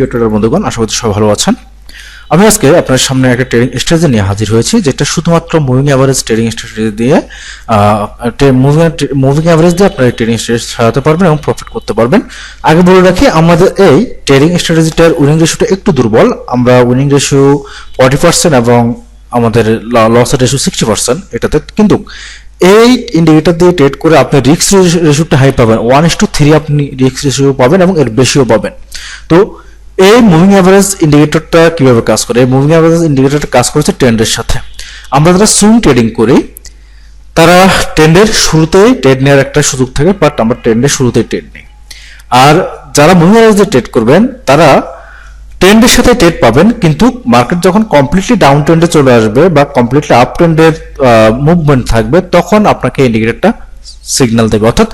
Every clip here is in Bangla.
প্রিয় ট্রেডার বন্ধুগণ, আশা করছি সবাই ভালো আছেন। আমি আজকে আপনার সামনে একটা ট্রেডিং স্ট্র্যাটেজি নিয়ে হাজির হয়েছি, যেটা শুধুমাত্র মুভিং অ্যাভারেজ ট্রেডিং স্ট্র্যাটেজি দিয়ে মুভিং অ্যাভারেজ দিয়ে আপনার ট্রেডিং স্ট্র্যাটেজি সাজাতে পারবেন এবং প্রফিট করতে পারবেন। আগে বলে রাখি, আমাদের এই ট্রেডিং স্ট্র্যাটেজিটার উইনিং রেশিওটা একটু দুর্বল। আমরা উইনিং রেশিও ফর্টি পার্সেন্ট এবং আমাদের লসের রেশিও সিক্সটি পার্সেন্ট এটাতে কিন্তু এই ইন্ডিকেটর দিয়ে ট্রেড করে আপনি রিস্ক রেশিওটা হাই পাবেন। ওয়ান ইস টু থ্রি আপনি রিস্ক রেশিও পাবেন এবং এর বেশিও পাবেন। তো এই মুভিং অ্যাভারেজ ইন্ডিকেটরটা কীভাবে কাজ করে? এই মুভিং অ্যাভারেজ ইন্ডিকেটরটা কাজ করেছে ট্রেন্ডের সাথে। আমরা যারা সুইং ট্রেডিং করি, তারা ট্রেন্ডের শুরুতেই ট্রেড নেওয়ার একটা সুযোগ থাকে বাট আমরা ট্রেন্ডের শুরুতেই ট্রেড নিই। আর যারা মুভিং অ্যাভারেজে ট্রেড করবেন, তারা ট্রেন্ডের সাথে ট্রেড পাবেন, কিন্তু মার্কেট যখন কমপ্লিটলি ডাউন ট্রেন্ডে চলে আসবে বা কমপ্লিটলি আপ ট্রেন্ডের মুভমেন্ট থাকবে, তখন আপনাকে ইন্ডিকেটরটা সিগন্যাল দেবে। অর্থাৎ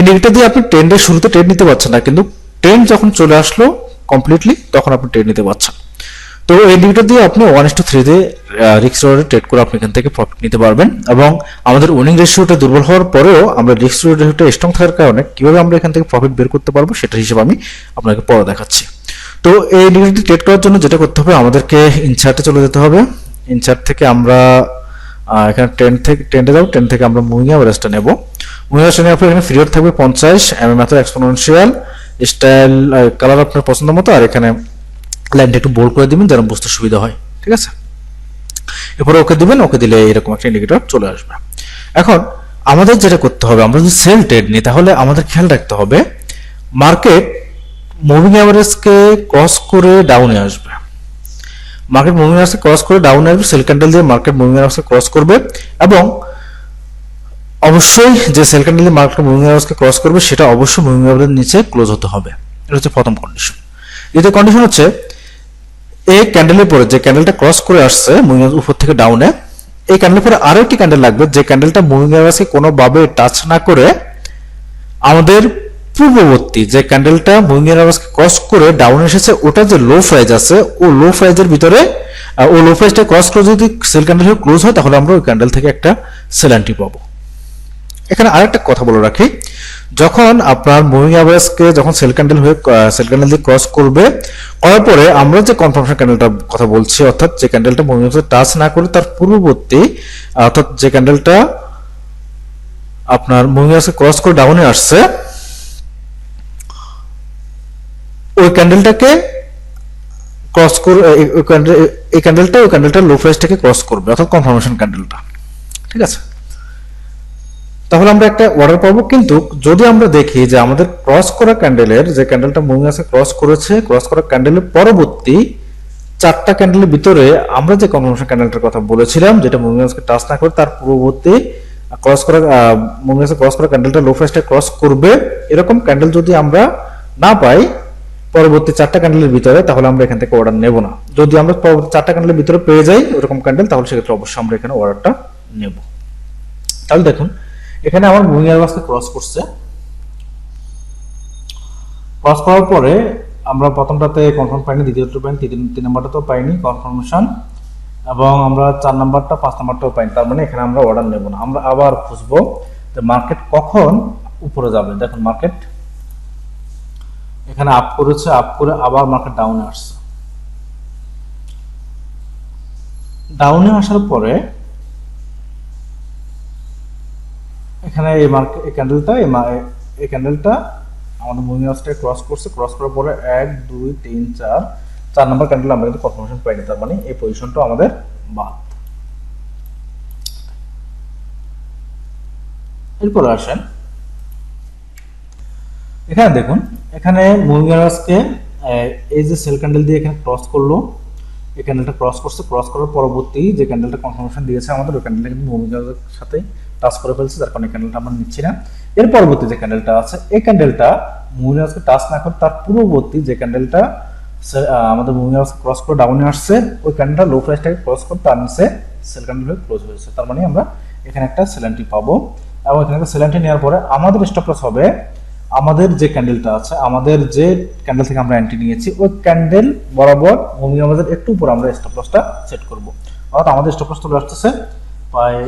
ইন্ডিকেটর দিয়ে আপনি ট্রেন্ডের শুরুতে ট্রেড নিতে পারছেন না, কিন্তু ট্রেন্ড যখন চলে আসলো কমপ্লিটলি তখন আপনি ট্রেড নিতে পারছেন। তো এই ইন্ডিকেটর দিয়ে আপনি ওয়ান ইস টু থ্রি দিয়ে রিক্স রোডে ট্রেড করে আপনি এখান থেকে প্রফিট নিতে পারবেন এবং আমাদের উইনিং রেশিওটা দুর্বল হওয়ার পরেও আমরা রিক্স রেশিওটা স্ট্রং থাকার কারণে কীভাবে আমরা এখান থেকে প্রফিট বের করতে পারব সেটা হিসেবে আমি আপনাকে পরে দেখাচ্ছি। তো এই ইন্ডিকেটর ট্রেড করার জন্য যেটা করতে হবে, আমাদেরকে ইনচার্টে চলে যেতে হবে। ইনচার্ট থেকে আমরা এখানে টেন থেকে টেনটে যাব টেন থেকে আমরা মুভিং অ্যাভারেজটা নেব। মুভিং অ্যাভারেজটা নেওয়ার পর এখানে পিরিয়ড থাকবে পঞ্চাশ M M method exponential style colour আপনার পছন্দ মতো, আর এখানে লাইনটা একটু বোল্ড করে দিবেন যেন বুঝতে সুবিধা হয়, ঠিক আছে? এরপরে ওকে দিবেন, ওকে দিলে এরকম একটা ইন্ডিকেটর চলে আসবে। এখন, আমাদের যেটা করতে হবে, আমরা যদি সেল ট্রেড নিই, তাহলে আমাদের খেয়াল রাখতে হবে মার্কেট মুভিং অ্যাভারেজকে ক্রস করে ডাউনে আসবে। মার্কেট মুভিং অ্যাভারেজকে ক্রস করে ডাউনে আসবে সেল ক্যান্ডেল দিয়ে মার্কেট মুভিং অ্যাভারেজকে ক্রস করবে, এবং অবশ্যই যে সেল ক্যান্ডেল দিয়ে মার্কেট মুভিং অ্যাভারেজকে ক্রস করবে, সেটা অবশ্যই মুভিং অ্যাভারেজের নিচে ক্লোজ হতে হবে। এটা হচ্ছে প্রথম কন্ডিশন দ্বিতীয় কন্ডিশন হচ্ছে এই ক্যান্ডেলের পরে যে ক্যান্ডেলটা ক্রস করে আসছে মুভিং উপর থেকে ডাউনে এই ক্যান্ডেলের পরে আরও একটি ক্যান্ডেল লাগবে, যে ক্যান্ডেলটা মুভিং অ্যাভারেজকে কোনোভাবে টাচ না করে আমাদের পূর্ববর্তী যে ক্যান্ডেলটা মুভিং অ্যাভারেজকে ক্রস করে ডাউন এসেছে, ওটা যে লো প্রাইস আছে, ও লো প্রাইজের ভিতরে ও লো প্রাইসটা ক্রস করে যদি সেল ক্যান্ডেল ক্লোজ হয় তাহলে আমরা ওই ক্যান্ডেল থেকে একটা সেল এন্ট্রি পাবো। এখানে আরেকটা কথা বলে রাখি। যখন আপনার মুভিং অ্যাভারেজকে যখন সেল ক্যান্ডেল হয়ে সেল ক্যান্ডেল দিয়ে ক্রস করবে, করার পরে আমরা যে কনফার্মেশন ক্যান্ডেলটা কথা বলছি, অর্থাৎ যে ক্যান্ডেলটা মুভিং অ্যাভারেজ টাচ না করে, তার পূর্ববর্তী, অর্থাৎ যে ক্যান্ডেলটা আপনার মুভিং অ্যাভারেজকে ক্রস করে ডাউনে আসছে, ওই ক্যান্ডেলটাকে ক্রস করে এই ক্যান্ডেলটা ওই ক্যান্ডেলটা লো প্রাইসটাকে ক্রস করবে, অর্থাৎ কনফার্মেশন ক্যান্ডেলটা ঠিক আছে? তাহলে আমরা একটা অর্ডার পাবো, কিন্তু যদি আমরা দেখি যে আমাদের ক্রস করা ক্যান্ডেলের যে ক্যান্ডেলটা মুভিং আছে ক্রস করেছে ক্রস করা ক্যান্ডেলের পরবর্তী চারটা ক্যান্ডেলের ভিতরে আমরা যে কনফার্মেশন ক্যান্ডেলটার কথা বলেছিলাম, যেটা মুভিং আজকে টাচ না করে, তার পূর্ববর্তী ক্রস করা মুভিং আছে ক্রস করা ক্যান্ডেলটা লো প্রাইসটা ক্রস করবে। এরকম ক্যান্ডেল যদি আমরা না পাই পরবর্তী চারটা ক্যান্ডেলের ভিতরে, তাহলে আমরা এখান থেকে অর্ডার নেব না। যদি আমরা পরবর্তী চারটা ক্যান্ডেলের ভিতরে পেয়ে যাই ওরকম ক্যান্ডেল তাহলে সেক্ষেত্রে অবশ্যই আমরা এখানে অর্ডারটা নেব। তাহলে দেখুন এখানে আমার মুভিং অ্যাভারেজকে ক্রস করছে। ক্রস করার পরে আমরা প্রথমটাতে কনফার্ম পাইনি, দ্বিতীয়টা পাইনি, তিন তিন নাম্বারটাতেও পাইনি কনফার্মেশন এবং আমরা চার নাম্বারটা, পাঁচ নাম্বারটাও পাইনি, তার মানে এখানে আমরা অর্ডার নেব না। আমরা আবার খুঁজবো যে মার্কেট কখন উপরে যাবে। দেখুন মার্কেট এখানে আপ করেছে আপ করে আবার মার্কেট ডাউনে আসছে। ডাউনে আসার পরে এখানে এই মার্কেট এই ক্যান্ডেলটা এই ক্যান্ডেলটা আমাদের মুভিং অ্যাভারেজটা ক্রস করছে। ক্রস করার পরে এক, দুই, তিন, চার চার নম্বর ক্যান্ডেল আমরা কিন্তু কনফার্মেশন পাইনি। তার মানে এই পজিশনটা আমাদের বাদ। এরপর আসেন। এখানে দেখুন, এখানে মুভিং অ্যাভারেজকে এই যে সেল ক্যান্ডেল দিয়ে এখানে ক্রস করল, এই ক্যান্ডেলটা ক্রস করছে। ক্রস করার পরবর্তী যে ক্যান্ডেলটা কনফার্মেশন দিয়েছে আমাদের, ওই ক্যান্ডেলটা কিন্তু মুভিং অ্যাভারেজের সাথে টাচ করে ফেলছে, যার কারণে ক্যান্ডেলটা আমরা নিচ্ছি না। এর পরবর্তী যে ক্যান্ডেলটা আছে, এই ক্যান্ডেলটা মুভিং অ্যাভারেজকে টাচ না করে, তার পূর্ববর্তী যে ক্যান্ডেলটা আমাদের মুভিং অ্যাভারেজ ক্রস করে ডাউনে আসছে, ওই ক্যান্ডেলটা লো প্রাইসটাকে ক্রস করে তার নিচে সেল ক্যান্ডেল হয়ে ক্লোজ হয়েছে তার মানে আমরা এখানে একটা সেলেন্টি পাবো। এবং এখানে একটা সেলেন্টি নেওয়ার পরে আমাদের স্টপ লস হবে, আমাদের যে ক্যান্ডেলটা আছে, আমাদের যে ক্যান্ডেল থেকে আমরা এন্ট্রি নিয়েছি, ওই ক্যান্ডেল বরাবর মুভিং আমাদের একটু উপর আমরা স্টপ লসটা সেট করব। অর্থাৎ আমাদের স্টপ লস চলে আসতেছে প্রায়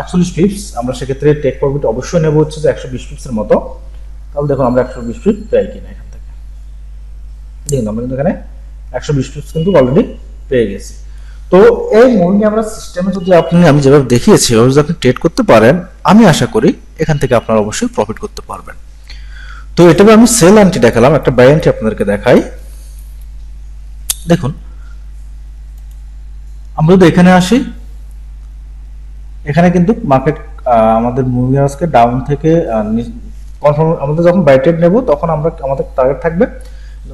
একচল্লিশ পিপস আমরা সেক্ষেত্রে টেক প্রফিট অবশ্যই নেব হচ্ছে যে একশো বিশ পিপসের মতো। তাহলে দেখুন আমরা একশো বিশ পিপ পাই কিনা এখান থেকে। দেখুন, আমরা কিন্তু এখানে একশো বিশ পিস কিন্তু অলরেডি পেয়ে গেছি। তো এই মুভিং আমরা সিস্টেমে যদি আপনি, আমি যেভাবে দেখিয়েছি, এভাবে যদি আপনি ট্রেড করতে পারেন, আমি আশা করি এখান থেকে আপনারা অবশ্যই প্রফিট করতে পারবেন। তো এটা আমি সেল আন্টি দেখালাম, একটা বাই আন্টি আপনাদেরকে দেখাই। দেখুন, আমরা যদি এখানে আসি এখানে কিন্তু মার্কেট আমাদের মুভিং আজকে ডাউন থেকে কনফার্ম আমাদের যখন বাই ট্রেড নেব, তখন আমরা আমাদের টার্গেট থাকবে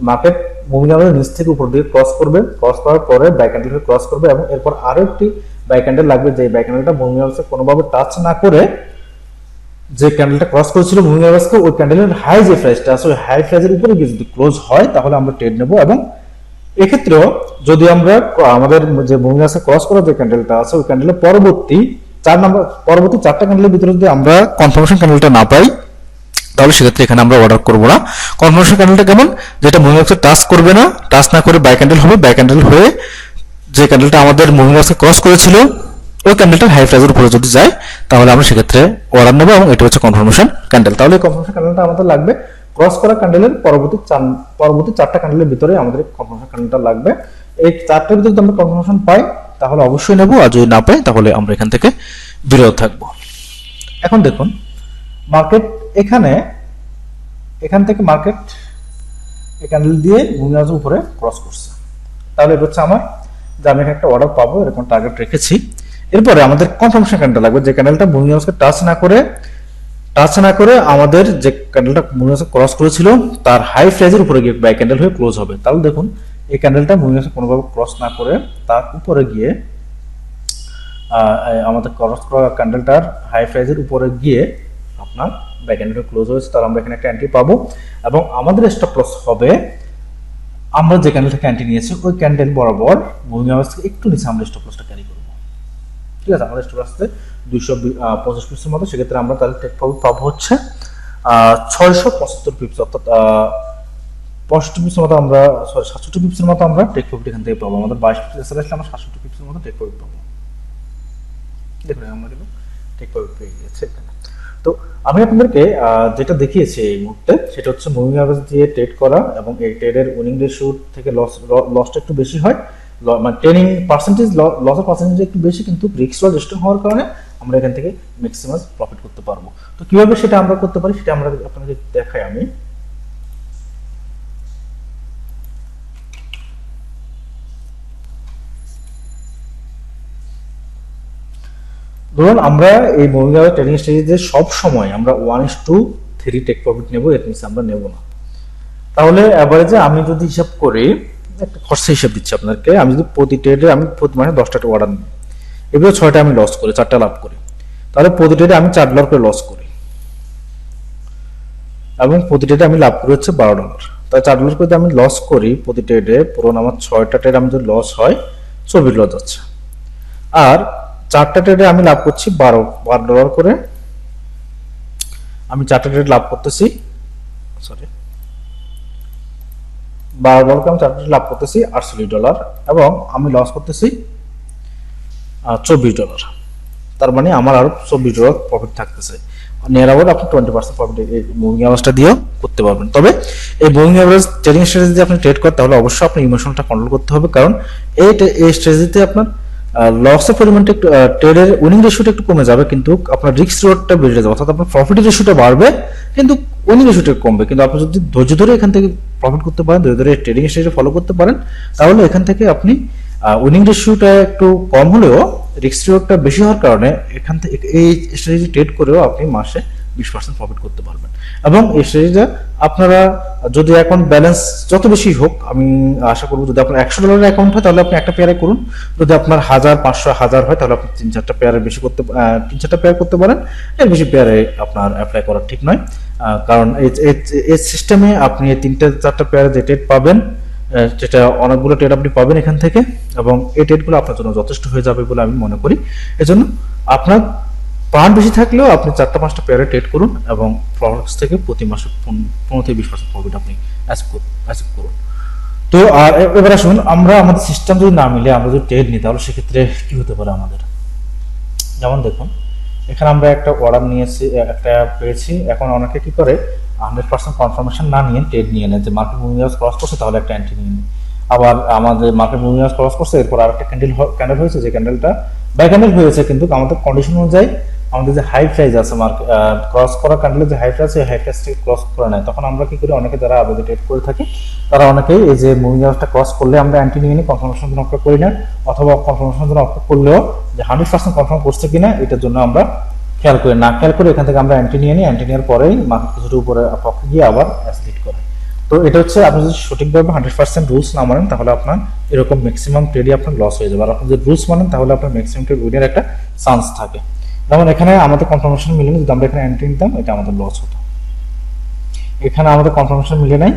মার্কেট মুভিং আমাদের নিচ থেকে উপর দিকে ক্রস করবে ক্রস করার পরে ব্যাক ক্যান্ডেলকে ক্রস করবে এবং এরপর আরও একটি ব্যাক ক্যান্ডেল লাগবে যে ব্যাক ক্যান্ডেলটা মুভিং আওয়ার্সে কোনোভাবে টাচ না করে যে ক্যান্ডেলটা ক্রস করেছিল মুভিং আওয়ার্সকে ওই ক্যান্ডেলের হাই যে প্রাইসটা আছে, ওই হাই প্রাইসের উপরে গিয়ে যদি ক্লোজ হয়, তাহলে আমরা ট্রেড নেব এবং এক্ষেত্রেও যদি আমরা, আমাদের যে মুভিং আওয়ার্সে ক্রস করা যে ক্যান্ডেলটা আছে, ওই ক্যান্ডেলের পরবর্তী চার নম্বর পরবর্তী চারটা ক্যান্ডেলের ভিতরে যদি আমরা কনফার্মেশন ক্যান্ডেলটা না পাই, তাহলে সেক্ষেত্রে এখানে আমরা অর্ডার করব না। কনফার্মেশন ক্যান্ডেলটা কেমন? যেটা মুভিং আওয়ার্সে টাচ করবে না টাচ না করে বাই ক্যান্ডেল হবে বাই ক্যান্ডেল হয়ে যে ক্যান্ডেলটা আমাদের মুভিং আওয়ার্সে ক্রস করেছিল, ওই ক্যান্ডেলটা হাই প্রাইসের উপরে যদি যায়, তাহলে আমরা সেক্ষেত্রে অর্ডার নেব এবং এটা হচ্ছে কনফার্মেশন ক্যান্ডেল তাহলে কনফার্মেশন ক্যান্ডেলটা আমাদের লাগবে। ক্রস করা ক্যান্ডেলের পরবর্তী চার- পরবর্তী চারটা ক্যান্ডেলের ভিতরে আমাদের কনফার্মেশন ক্যান্ডেলটা লাগবে। এই চারটার ভিতরে যদি আমরা কনফার্মেশন পাই তাহলে অবশ্যই নেব, আর যদি না পাই, তাহলে আমরা এখান থেকে বিরত থাকব। এখন দেখুন মার্কেট এখানে, এখান থেকে মার্কেট ক্যান্ডেল দিয়ে মুভিং উপরে ক্রস করছে। তাহলে এটা হচ্ছে আমার, যে আমি একটা অর্ডার পাবো, এরকম টার্গেট রেখেছি। এরপরে আমাদের কনফার্মেশন ক্যান্ডেল লাগবে, যে ক্যান্ডেলটা আওয়ার্সকে টাচ না করে টাচ না করে আমাদের যে ক্যান্ডেলটা মুভিং ক্রস করেছিল, তার হাই প্রাইজের উপরে গিয়ে বাই ক্যান্ডেল হয়ে ক্লোজ হবে। তাহলে দেখুন এই ক্যান্ডেলটা মুভিং কোনোভাবে ক্রস না করে তার উপরে গিয়ে আমাদের ক্রস করা ক্যান্ডেলটার হাই প্রাইজের উপরে গিয়ে আপনার ব্যাক ক্যান্ডেল ক্লোজ হয়েছে, তাহলে আমরা এখানে একটা এন্ট্রি পাবো। এবং আমাদের স্টপ লস হবে, আমরা যে ক্যান্ডেলটা থেকে এন্ট্রি নিয়েছি, ওই ক্যান্ডেল বরাবর মুভিং আওয়ার্স থেকে একটু নিচে আমরা স্টপ লসটা ক্যারি করব। ঠিক আছে? আমাদের স্টপ লসতে দুইশো পঞ্চাশ পিসের মতো, সেক্ষেত্রে আমরা তাহলে টেক পাবো পাবো হচ্ছে ছয়শো পঁচাত্তর পিপস অর্থাৎ পঁয়ষট্টি পিপসের মতো আমরা সরি সাতষট্টি পিপসের মতো আমরা টেক প্রফিট এখান থেকে পাবো। আমাদের বাইশ পিপস এসে আসলে আমরা সাতষট্টি পিপসের মতো টেক প্রফিট পাবো। দেখুন, আমরা কিন্তু টেক প্রফিট পেয়ে এখানে। তো আমি আপনাদেরকে যেটা দেখিয়েছি এই মুহূর্তে, সেটা হচ্ছে মুভিং অ্যাভারেজ দিয়ে ট্রেড করা এবং এই ট্রেডের উইনিং রেশিও থেকে লস লসটা একটু বেশি হয়। মানে ট্রেনিং পার্সেন্টেজ লসের পার্সেন্টেজ একটু বেশি, কিন্তু রিস্ক লস স্ট্রং হওয়ার কারণে আমরা এখান থেকে ম্যাক্সিমাম প্রফিট করতে পারব। তো কীভাবে সেটা আমরা করতে পারি, সেটা আমরা আপনাদের দেখাই আমি। ধরুন, আমরা এই অ্যাভারেজ ট্রেডিং স্ট্র্যাটেজিতে সব সময় আমরা one is to three take profit নেব এর নিচে আমরা নেব না। তাহলে অ্যাভারেজে আমি যদি হিসাব করি, একটা খরচা হিসাব দিচ্ছি আপনাকে, আমি যদি প্রতি ট্রেডে আমি প্রতি মাসে দশটা অর্ডার নিই এবারে ছয়টা আমি লস করি, চারটা লাভ করি। তাহলে প্রতি ট্রেডে আমি চার ডলার করে লস করি। এবং প্রতি ট্রেডে আমি লাভ করি হচ্ছে বারো ডলার তাই চার ডলার করে আমি লস করি, প্রতি ট্রেডে পুরো আমার ছয়টা ট্রেড আমি যদি লস হয়, চব্বিশ লস যাচ্ছে। আর চারটা ট্রেডে আমি লাভ করছি বারো বারো ডলার করে। আমি চারটা ট্রেড লাভ করতেছি। সরি বারো ডলার করে আমি চারটা trade লাভ করতেছি, আটচল্লিশ ডলার এবং আমি লস করতেছি চব্বিশ ডলার তার মানে আমার আরও চব্বিশ ডলার প্রফিট থাকতেছে। নিয়ার অ্যাবাউট আপনি টোয়েন্টি পার্সেন্ট প্রফিট এই মুভিং অ্যাভারেজটা দিয়েও করতে পারবেন। তবে এই মুভিং অ্যাভারেজ ট্রেডিং স্ট্র্যাটেজি আপনি ট্রেড করেন, তাহলে অবশ্যই আপনার ইমোশনটা কন্ট্রোল করতে হবে। কারণ এই এই স্ট্র্যাটেজিতে আপনার লসের পরিমাণটা একটু ট্রেডের উইনিং রেশিওটা একটু কমে যাবে, কিন্তু আপনার রিস্ক রোডটা বেড়ে যাবে। অর্থাৎ আপনার প্রফিট রেশিওটা বাড়বে, কিন্তু উইনিং রেশিওটা কমবে। কিন্তু আপনি যদি ধৈর্য ধরে এখান থেকে প্রফিট করতে পারেন, ধৈর্য ধরে ট্রেডিং স্ট্র্যাটেজি ফলো করতে পারেন, তাহলে এখান থেকে আপনি উইনিং রেশিওটা একটু কম হলেও রিস্ক রিওয়ার্ডটা বেশি হওয়ার কারণে এখান থেকে, এই স্ট্র্যাটেজি ট্রেড করেও আপনি মাসে বিশ পার্সেন্ট প্রফিট করতে পারবেন। এবং স্ট্র্যাটেজিটা আপনারা যদি অ্যাকাউন্ট ব্যালেন্স যত বেশি হোক, আমি আশা করব যদি আপনার একশো ডলারের অ্যাকাউন্ট হয়, তাহলে আপনি একটা পেয়ারে করুন। যদি আপনার হাজার, পাঁচশো, হাজার হয়, তাহলে আপনি তিন চারটা পেয়ারে বেশি করতে তিন চারটা পেয়ার করতে পারেন। এর বেশি পেয়ারে আপনার অ্যাপ্লাই করা ঠিক নয়। কারণ এই- সিস্টেমে আপনি তিনটা, চারটা পেয়ারে যে ট্রেড পাবেন যেটা অনেকগুলো ট্রেড আপনি পাবেন এখান থেকে, এবং এই ট্রেডগুলো আপনার জন্য যথেষ্ট হয়ে যাবে বলে আমি মনে করি। এজন্য আপনার পাউন্ড বেশি থাকলেও আপনি চারটা পাঁচটা পেয়ারে ট্রেড করুন এবং প্রফিটস থেকে প্রতি মাসে পন- পনেরো থেকে বিশ পার্সেন্ট প্রফিট আপনি অ্যাচিভ করুন। তো আর এবার আসুন, আমরা আমাদের সিস্টেম যদি না মিলে আমরা যদি ট্রেড নিই, তাহলে সেক্ষেত্রে কি হতে পারে আমাদের? যেমন দেখুন, এখানে আমরা একটা অর্ডার নিয়েছি একটা পেয়েছি। এখন অনেকে কি করে হান্ড্রেড পার্সেন্ট কনফার্মেশন না নিয়ে ট্রেড নিয়ে নেয়। যে মার্কেট মুভিং অ্যাভারেজ ক্রস করছে, তাহলে একটা এন্ট্রি নিয়ে নিই আবার আমাদের মার্কেট মুভিং অ্যাভারেজ ক্রস করছে, এরপর আর একটা ক্যান্ডেল ক্যান্ডেল হয়েছে, যে ক্যান্ডেলটা বাই ক্যান্ডেল হয়েছে, কিন্তু আমাদের কন্ডিশন অনুযায়ী আমাদের যে হাই প্রাইস আছে ক্রস করা ক্যান্ডেলের যে হাই প্রাইস সেই হাই প্রাইসটাকে ক্রস করে নেয়। তখন আমরা কি করি, অনেকে যারা আবেদন ট্রেড করে থাকি, তারা অনেকেই এই যে মুভিং অ্যাভারেজটা ক্রস করলে আমরা অ্যান্টি নিয়ে নিই কনফার্মেশন জন্য অপেক্ষা করি না, অথবা কনফার্মেশন জন্য অপেক্ষা করলেও যে হান্ড্রেড পার্সেন্ট কনফার্ম করছে কিনা, এটার জন্য আমরা খেয়াল করি। না খেয়াল করে এখান থেকে আমরা অ্যান্টি নিয়ে নিই অ্যান্টি নেওয়ার পরেই মার্কেট কিছুটা উপরে, পক্ষে গিয়ে আবার অ্যাসলিট করে। তো এটা হচ্ছে, আপনি যদি সঠিকভাবে হান্ড্রেড পার্সেন্ট রুলস না মানেন, তাহলে আপনার এরকম ম্যাক্সিমাম ট্রেডই আপনার লস হয়ে যাবে। আর আপনি যদি রুলস মানেন, তাহলে আপনার ম্যাক্সিমাম ট্রেড উইনের একটা চান্স থাকে। যেমন এখানে আমাদের কনফার্মেশন মিলেনি যদি আমরা এখানে এন্ট্রি নিতাম, এটা আমাদের লস হতো। এখানে আমাদের কনফার্মেশন মিলে নাই,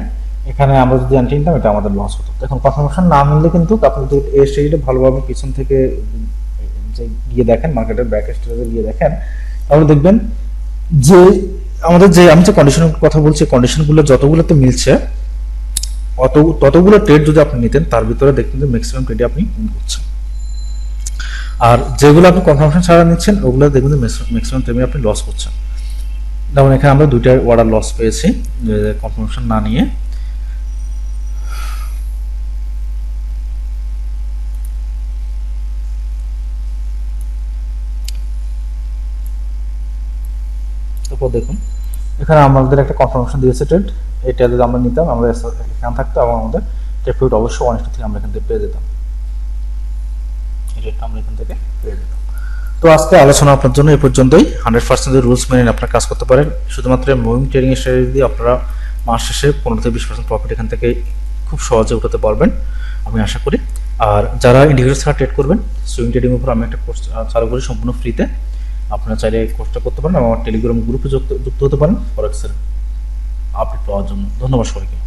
এখানে আমরা যদি এন্ট্রি নিতাম, এটা আমাদের লস হতো। এখন কনফার্মেশন না মিললে কিন্তু আপনি যদি এই স্টেজটা ভালোভাবে পিছন থেকে গিয়ে দেখেন মার্কেটের ব্যাক স্টেজে গিয়ে দেখেন, তাহলে দেখবেন যে আমাদের যে, আমি যে কন্ডিশনের কথা বলছি কন্ডিশনগুলো যতগুলোতে মিলছে, অত, ততগুলো ট্রেড যদি আপনি নিতেন, তার ভিতরে দেখবেন যে ম্যাক্সিমাম ট্রেডই আপনি করছেন। আর যেগুলো আপনি কনফার্মেশন ছাড়া নিচ্ছেন, ওগুলো দেখবেন যে ম্যাক্সিমাম টাইমে আপনি লস করছেন। যেমন এখানে আমরা দুইটা অর্ডার লস পেয়েছি কনফার্মেশন না নিয়ে। তারপর দেখুন, এখানে আমাদের একটা কনফার্মেশন দিয়েছে ট্রেড এটা যদি আমরা নিতাম আমরা এখানে থাকতো, এবং আমাদের ট্রেড অবশ্যই অনেকটা থেকে আমরা এখান থেকে পেয়ে যেতাম। আমরা এখান থেকে। পেয়ে তো আজকে আলোচনা আপনার জন্য এই পর্যন্তই। হান্ড্রেড পার্সেন্ট রুলস মেনে আপনারা কাজ করতে পারেন। শুধুমাত্র মুভিং ট্রেডিং স্ট্র্যাটেজি দিয়ে আপনারা মাস শেষে পনেরো থেকে বিশ পার্সেন্ট প্রফিট এখান থেকে খুব সহজে উঠাতে পারবেন, আমি আশা করি। আর যারা ইন্ডিকেটর ছাড়া ট্রেড করবেন সুইং ট্রেডিং উপর আমি একটা কোর্স চালু করি সম্পূর্ণ ফ্রিতে আপনারা চাইলে কোর্সটা করতে পারেন আমার টেলিগ্রাম গ্রুপে যুক্ত যুক্ত হতে পারেন। ফরেক্সের আপডেট পাওয়ার জন্য ধন্যবাদ সবাইকে।